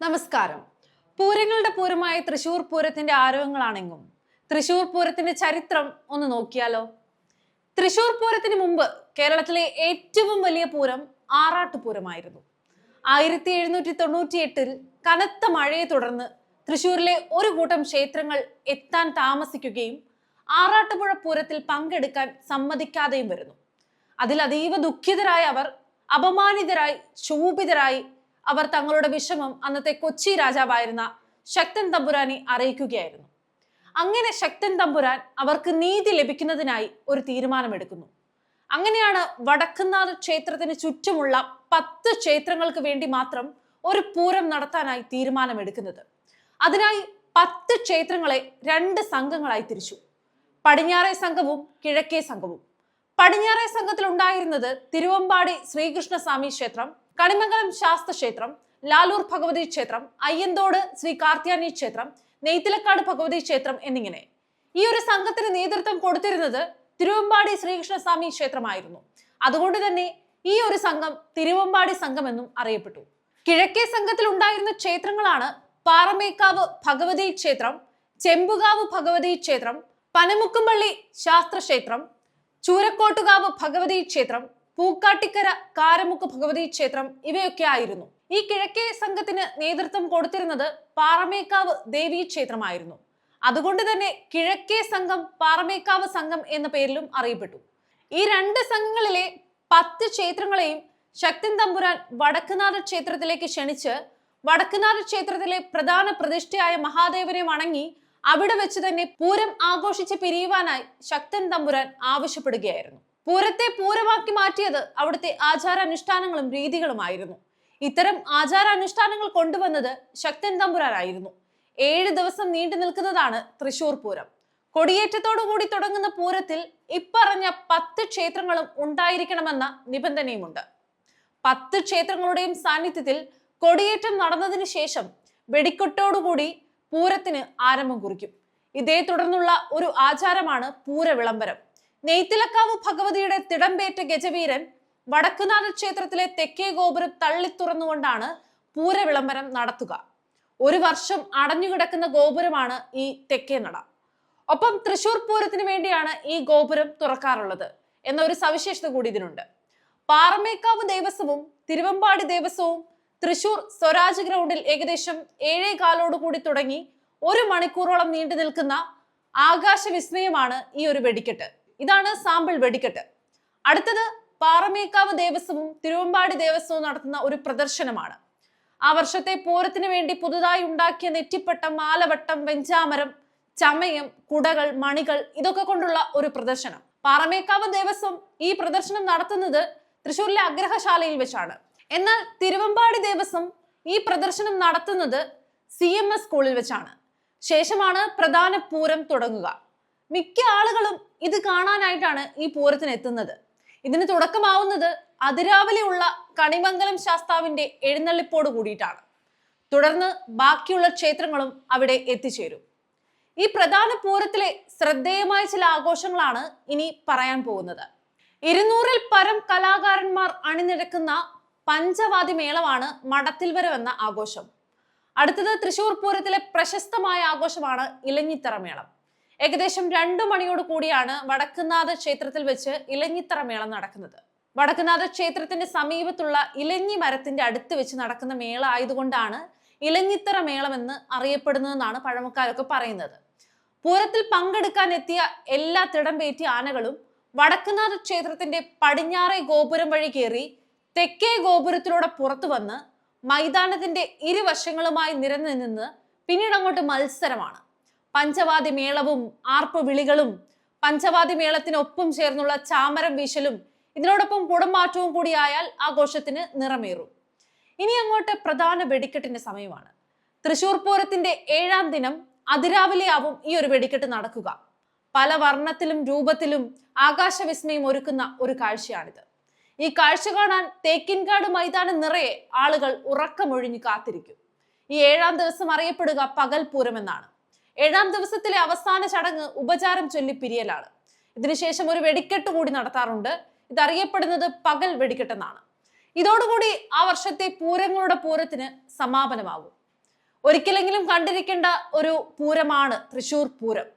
നമസ്കാരം. പൂരങ്ങളുടെ പൂരമായ തൃശൂർ പൂരത്തിന്റെ ആരവങ്ങളാണെങ്കും തൃശൂർ പൂരത്തിന്റെ ചരിത്രം ഒന്ന് നോക്കിയാലോ? തൃശൂർ പൂരത്തിന് മുമ്പ് കേരളത്തിലെ ഏറ്റവും വലിയ പൂരം ആറാട്ടുപൂരമായിരുന്നു. ആയിരത്തി എഴുന്നൂറ്റി തൊണ്ണൂറ്റി എട്ടിൽ കനത്ത മഴയെ തുടർന്ന് തൃശൂരിലെ ഒരു കൂട്ടം ക്ഷേത്രങ്ങൾ എത്താൻ താമസിക്കുകയും ആറാട്ടുപുഴ പൂരത്തിൽ പങ്കെടുക്കാൻ സമ്മതിക്കാതെയും വരുന്നു. അതിൽ അതീവ ദുഃഖിതരായ അവർ അപമാനിതരായി ശോഭിതരായി അവർ തങ്ങളുടെ വിഷമം അന്നത്തെ കൊച്ചി രാജാവായിരുന്ന ശക്തൻ തമ്പുരാനെ അറിയിക്കുകയായിരുന്നു. അങ്ങനെ ശക്തൻ തമ്പുരാൻ അവർക്ക് നീതി ലഭിക്കുന്നതിനായി ഒരു തീരുമാനമെടുക്കുന്നു. അങ്ങനെയാണ് വടക്കുന്നാഥ ക്ഷേത്രത്തിന് ചുറ്റുമുള്ള പത്ത് ക്ഷേത്രങ്ങൾക്ക് വേണ്ടി മാത്രം ഒരു പൂരം നടത്താനായി തീരുമാനമെടുക്കുന്നത്. അതിനായി പത്ത് ക്ഷേത്രങ്ങളെ രണ്ട് സംഘങ്ങളായി തിരിച്ചു. പടിഞ്ഞാറേ സംഘവും കിഴക്കേ സംഘവും. പടിഞ്ഞാറേ സംഘത്തിൽ ഉണ്ടായിരുന്നത് തിരുവമ്പാടി ശ്രീകൃഷ്ണസ്വാമി ക്ഷേത്രം കണിമംഗലം ശാസ്ത്ര ക്ഷേത്രം ലാലൂർ ഭഗവതി ക്ഷേത്രം അയ്യന്തോട് ശ്രീ കാർത്യാനി ക്ഷേത്രം നെയ്ത്തിലക്കാട് ഭഗവതി ക്ഷേത്രം എന്നിങ്ങനെ. ഈ ഒരു സംഘത്തിന് നേതൃത്വം കൊടുത്തിരുന്നത് തിരുവമ്പാടി ശ്രീകൃഷ്ണസ്വാമി ക്ഷേത്രമായിരുന്നു. അതുകൊണ്ട് തന്നെ ഈ ഒരു സംഘം തിരുവമ്പാടി സംഘം എന്നും അറിയപ്പെട്ടു. കിഴക്കേ സംഘത്തിൽ ഉണ്ടായിരുന്ന ക്ഷേത്രങ്ങളാണ് പാറമേക്കാവ് ഭഗവതി ക്ഷേത്രം ചെമ്പുകാവ് ഭഗവതി ക്ഷേത്രം പനമുക്കുംപള്ളി ശാസ്ത്രക്ഷേത്രം ചൂരക്കോട്ടുകാവ് ഭഗവതി ക്ഷേത്രം പൂക്കാട്ടിക്കര കാരമുക്ക് ഭഗവതി ക്ഷേത്രം ഇവയൊക്കെ ആയിരുന്നു ഈ കിഴക്കേ സംഘത്തിന് നേതൃത്വം കൊടുത്തിരുന്നത് പാറമേക്കാവ് ദേവീ ക്ഷേത്രമായിരുന്നു. അതുകൊണ്ട് തന്നെ കിഴക്കേ സംഘം പാറമേക്കാവ് സംഘം എന്ന പേരിലും അറിയപ്പെട്ടു. ഈ രണ്ട് സംഘങ്ങളിലെ പത്ത് ക്ഷേത്രങ്ങളെയും ശക്തൻ തമ്പുരാൻ വടക്കുനാഥ ക്ഷേത്രത്തിലേക്ക് ക്ഷണിച്ച് വടക്കുനാഥ ക്ഷേത്രത്തിലെ പ്രധാന പ്രതിഷ്ഠയായ മഹാദേവനെ വണങ്ങി അവിടെ വെച്ച് തന്നെ പൂരം ആഘോഷിച്ച് പിരിയുവാനായി ശക്തൻ തമ്പുരാൻ ആവശ്യപ്പെടുകയായിരുന്നു. പൂരത്തെ പൂരമാക്കി മാറ്റിയത് അവിടുത്തെ ആചാരാനുഷ്ഠാനങ്ങളും രീതികളുമായിരുന്നു. ഇത്തരം ആചാരാനുഷ്ഠാനങ്ങൾ കൊണ്ടുവന്നത് ശക്തൻ തമ്പുരാനായിരുന്നു. ഏഴ് ദിവസം നീണ്ടു നിൽക്കുന്നതാണ് തൃശൂർ പൂരം. കൊടിയേറ്റത്തോടു കൂടി തുടങ്ങുന്ന പൂരത്തിൽ ഇപ്പറഞ്ഞ പത്ത് ക്ഷേത്രങ്ങളും ഉണ്ടായിരിക്കണമെന്ന നിബന്ധനയുമുണ്ട്. പത്ത് ക്ഷേത്രങ്ങളുടെയും സാന്നിധ്യത്തിൽ കൊടിയേറ്റം നടന്നതിന് ശേഷം വെടിക്കൊട്ടോടുകൂടി പൂരത്തിന് ആരംഭം കുറിക്കും. ഇതേ തുടർന്നുള്ള ഒരു ആചാരമാണ് പൂര വിളംബരം നെയ്ത്തിലക്കാവ് ഭഗവതിയുടെ തിടമ്പേറ്റ ഗജവീരൻ വടക്കുനാഥ ക്ഷേത്രത്തിലെ തെക്കേ ഗോപുരം തള്ളി തുറന്നുകൊണ്ടാണ് പൂര വിളംബരം നടത്തുക. ഒരു വർഷം അടഞ്ഞുകിടക്കുന്ന ഗോപുരമാണ് ഈ തെക്കേ നട. ഒപ്പം തൃശൂർ പൂരത്തിന് വേണ്ടിയാണ് ഈ ഗോപുരം തുറക്കാറുള്ളത് എന്ന ഒരു സവിശേഷത കൂടി ഇതിനുണ്ട്. പാറമേക്കാവ് ദേവസ്വവും തിരുവമ്പാടി ദേവസ്വവും തൃശൂർ സ്വരാജ് ഗ്രൗണ്ടിൽ ഏകദേശം ഏഴേ കാലോട് കൂടി തുടങ്ങി ഒരു മണിക്കൂറോളം നീണ്ടു നിൽക്കുന്ന ആകാശ വിസ്മയമാണ് ഈ ഒരു വെടിക്കെട്ട്. ഇതാണ് സാമ്പിൾ വെടിക്കെട്ട്. അടുത്തത് പാറമേക്കാവ് ദേവസ്വവും തിരുവമ്പാടി ദേവസ്വവും നടത്തുന്ന ഒരു പ്രദർശനമാണ്. ആ വർഷത്തെ പൂരത്തിന് വേണ്ടി പുതുതായി ഉണ്ടാക്കിയ നെറ്റിപ്പട്ടം മാലവട്ടം വെഞ്ചാമരം ചമയം കുടകൾ മണികൾ ഇതൊക്കെ കൊണ്ടുള്ള ഒരു പ്രദർശനം. പാറമേക്കാവ് ദേവസ്വം ഈ പ്രദർശനം നടത്തുന്നത് തൃശ്ശൂരിലെ അഗ്രഹശാലയിൽ വെച്ചാണ്. എന്നാൽ തിരുവമ്പാടി ദേവസ്വം ഈ പ്രദർശനം നടത്തുന്നത് സി എം എസ് സ്കൂളിൽ വെച്ചാണ്. ശേഷമാണ് പ്രധാന പൂരം തുടങ്ങുക. മിക്ക ആളുകളും ഇത് കാണാനായിട്ടാണ് ഈ പൂരത്തിന് എത്തുന്നത്. ഇതിന് തുടക്കമാവുന്നത് അതിരാവിലെയുള്ള കണിമംഗലം ശാസ്താവിന്റെ എഴുന്നള്ളിപ്പോട് കൂടിയിട്ടാണ്. തുടർന്ന് ബാക്കിയുള്ള ക്ഷേത്രങ്ങളും അവിടെ എത്തിച്ചേരും. ഈ പ്രധാന പൂരത്തിലെ ശ്രദ്ധേയമായ ചില ആഘോഷങ്ങളാണ് ഇനി പറയാൻ പോകുന്നത്. ഇരുന്നൂറിൽ പരം കലാകാരന്മാർ അണിനിരക്കുന്ന പഞ്ചവാദി മേളമാണ് മടത്തിൽ വരവെന്ന ആഘോഷം. അടുത്തത് തൃശൂർ പൂരത്തിലെ പ്രശസ്തമായ ആഘോഷമാണ് ഇലഞ്ഞിത്തറ മേളം. ഏകദേശം രണ്ടു മണിയോട് കൂടിയാണ് വടക്കുന്നാഥ ക്ഷേത്രത്തിൽ വെച്ച് ഇലഞ്ഞിത്തറ മേളം നടക്കുന്നത്. വടക്കുന്നാഥ ക്ഷേത്രത്തിന്റെ സമീപത്തുള്ള ഇലഞ്ഞി മരത്തിന്റെ അടുത്ത് വെച്ച് നടക്കുന്ന മേള ആയതുകൊണ്ടാണ് ഇലഞ്ഞിത്തറ മേളം എന്ന് അറിയപ്പെടുന്നതെന്നാണ് പഴമക്കാരൊക്കെ പറയുന്നത്. പൂരത്തിൽ പങ്കെടുക്കാൻ എത്തിയ എല്ലാ തിടമ്പേറ്റിയ ആനകളും വടക്കുന്നാഥ ക്ഷേത്രത്തിന്റെ പടിഞ്ഞാറേ ഗോപുരം വഴി കയറി തെക്കേ ഗോപുരത്തിലൂടെ പുറത്തു വന്ന് മൈതാനത്തിന്റെ ഇരുവശങ്ങളുമായി നിരന്നു നിന്ന് പിന്നീട് അങ്ങോട്ട് മത്സരമാണ്. പഞ്ചവാദി മേളവും ആർപ്പ് വിളികളും പഞ്ചവാദി മേളത്തിനൊപ്പം ചേർന്നുള്ള ചാമരം വീശലും ഇതിനോടൊപ്പം കുടമാറ്റവും കൂടിയായാൽ ആഘോഷത്തിന് നിറമേറും. ഇനി അങ്ങോട്ട് പ്രധാന വെടിക്കെട്ടിന്റെ സമയമാണ്. തൃശൂർ പൂരത്തിന്റെ ഏഴാം ദിനം അതിരാവിലെയാവും ഈ ഒരു വെടിക്കെട്ട് നടക്കുക. പല വർണത്തിലും രൂപത്തിലും ആകാശവിസ്മയം ഒരുക്കുന്ന ഒരു കാഴ്ചയാണിത്. ഈ കാഴ്ച കാണാൻ തേക്കിൻകാട് മൈതാനം നിറയെ ആളുകൾ ഉറക്കമൊഴിഞ്ഞു കാത്തിരിക്കും. ഈ ഏഴാം ദിവസം അറിയപ്പെടുക പകൽപൂരം എന്നാണ് ഏഴാം ദിവസത്തിലെ അവസാന ചടങ്ങ് ഉപചാരം ചൊല്ലി പിരിയലാണ്. ഇതിനുശേഷം ഒരു വെടിക്കെട്ട് കൂടി നടത്താറുണ്ട്. ഇതറിയപ്പെടുന്നത് പകൽ വെടിക്കെട്ടെന്നാണ്. ഇതോടുകൂടി ആ വർഷത്തെ പൂരങ്ങളുടെ പൂരത്തിന് സമാപനമാകും ഒരിക്കലെങ്കിലും കണ്ടിരിക്കേണ്ട ഒരു പൂരമാണ് തൃശൂർ പൂരം.